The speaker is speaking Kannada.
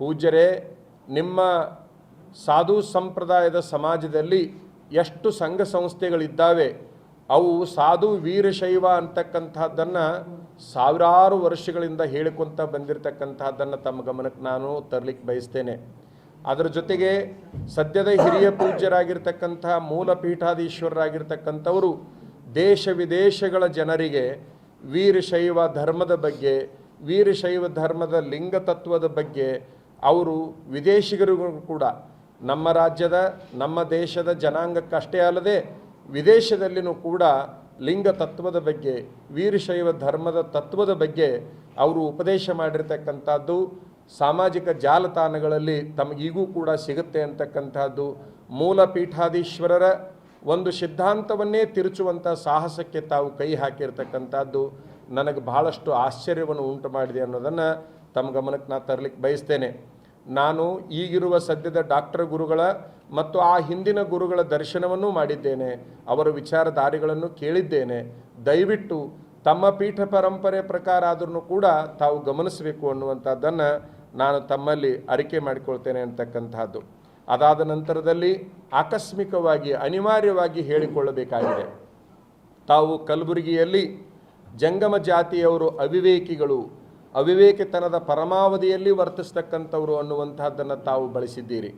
ಪೂಜ್ಯರೇ, ನಿಮ್ಮ ಸಾಧು ಸಂಪ್ರದಾಯದ ಸಮಾಜದಲ್ಲಿ ಎಷ್ಟು ಸಂಘ ಸಂಸ್ಥೆಗಳಿದ್ದಾವೆ, ಅವು ಸಾಧು ವೀರಶೈವ ಅಂತಕ್ಕಂಥದ್ದನ್ನು ಸಾವಿರಾರು ವರ್ಷಗಳಿಂದ ಹೇಳಿಕೊಂತ ಬಂದಿರತಕ್ಕಂತಹದ್ದನ್ನು ತಮ್ಮ ಗಮನಕ್ಕೆ ನಾನು ತರಲಿಕ್ಕೆ ಬಯಸ್ತೇನೆ. ಅದರ ಜೊತೆಗೆ ಸದ್ಯದ ಹಿರಿಯ ಪೂಜ್ಯರಾಗಿರ್ತಕ್ಕಂಥ ಮೂಲ ಪೀಠಾಧೀಶ್ವರರಾಗಿರ್ತಕ್ಕಂಥವರು ದೇಶ ವಿದೇಶಗಳ ಜನರಿಗೆ ವೀರಶೈವ ಧರ್ಮದ ಬಗ್ಗೆ ವೀರಶೈವ ಧರ್ಮದ ಲಿಂಗ ತತ್ವದ ಬಗ್ಗೆ ಅವರು ವಿದೇಶಿಗರಿಗೂ ಕೂಡ ನಮ್ಮ ರಾಜ್ಯದ, ನಮ್ಮ ದೇಶದ ಜನಾಂಗಕ್ಕಷ್ಟೇ ಅಲ್ಲದೆ ವಿದೇಶದಲ್ಲಿನೂ ಕೂಡ ಲಿಂಗ ತತ್ವದ ಬಗ್ಗೆ, ವೀರಶೈವ ಧರ್ಮದ ತತ್ವದ ಬಗ್ಗೆ ಅವರು ಉಪದೇಶ ಮಾಡಿರ್ತಕ್ಕಂಥದ್ದು, ಸಾಮಾಜಿಕ ಜಾಲತಾಣಗಳಲ್ಲಿ ತಮಗೀಗೂ ಕೂಡ ಸಿಗುತ್ತೆ ಅಂತಕ್ಕಂಥದ್ದು. ಮೂಲ ಪೀಠಾಧೀಶ್ವರರ ಒಂದು ಸಿದ್ಧಾಂತವನ್ನೇ ತಿರುಚುವಂಥ ಸಾಹಸಕ್ಕೆ ತಾವು ಕೈ ಹಾಕಿರ್ತಕ್ಕಂಥದ್ದು. ನನಗೆ ಬಹಳಷ್ಟು ಆಶ್ಚರ್ಯವನ್ನು ಉಂಟು ಮಾಡಿದೆ ಅನ್ನೋದನ್ನು ತಮ್ಮ ಗಮನಕ್ಕೆ ನಾನು ತರಲಿಕ್ಕೆ ಬಯಸ್ತೇನೆ. ನಾನು ಈಗಿರುವ ಸದ್ಯದ ಡಾಕ್ಟರ್ ಗುರುಗಳ ಮತ್ತು ಆ ಹಿಂದಿನ ಗುರುಗಳ ದರ್ಶನವನ್ನೂ ಮಾಡಿದ್ದೇನೆ. ಅವರ ವಿಚಾರಧಾರೆಗಳನ್ನು ಕೇಳಿದ್ದೇನೆ. ದಯವಿಟ್ಟು ತಮ್ಮ ಪೀಠ ಪರಂಪರೆ ಪ್ರಕಾರ ಆದ್ರೂ ಕೂಡ ತಾವು ಗಮನಿಸಬೇಕು ಅನ್ನುವಂಥದ್ದನ್ನು ನಾನು ತಮ್ಮಲ್ಲಿ ಅರಿಕೆ ಮಾಡಿಕೊಳ್ತೇನೆ ಅಂತಕ್ಕಂಥದ್ದು ಅದಾದ ನಂತರದಲ್ಲಿ ಆಕಸ್ಮಿಕವಾಗಿ, ಅನಿವಾರ್ಯವಾಗಿ ಹೇಳಿಕೊಳ್ಳಬೇಕಾಗಿದೆ. ತಾವು ಕಲಬುರಗಿಯಲ್ಲಿ ಜಂಗಮ ಜಾತಿಯವರು ಅವಿವೇಕಿಗಳು ಅವಿವೇಕಿತನದ ಪರಮಾವಧಿಯಲ್ಲಿ ವರ್ತಿಸ್ತಕ್ಕಂಥವ್ರು ಅನ್ನುವಂತಹದ್ದನ್ನು ತಾವು ಬಳಸಿದ್ದೀರಿ.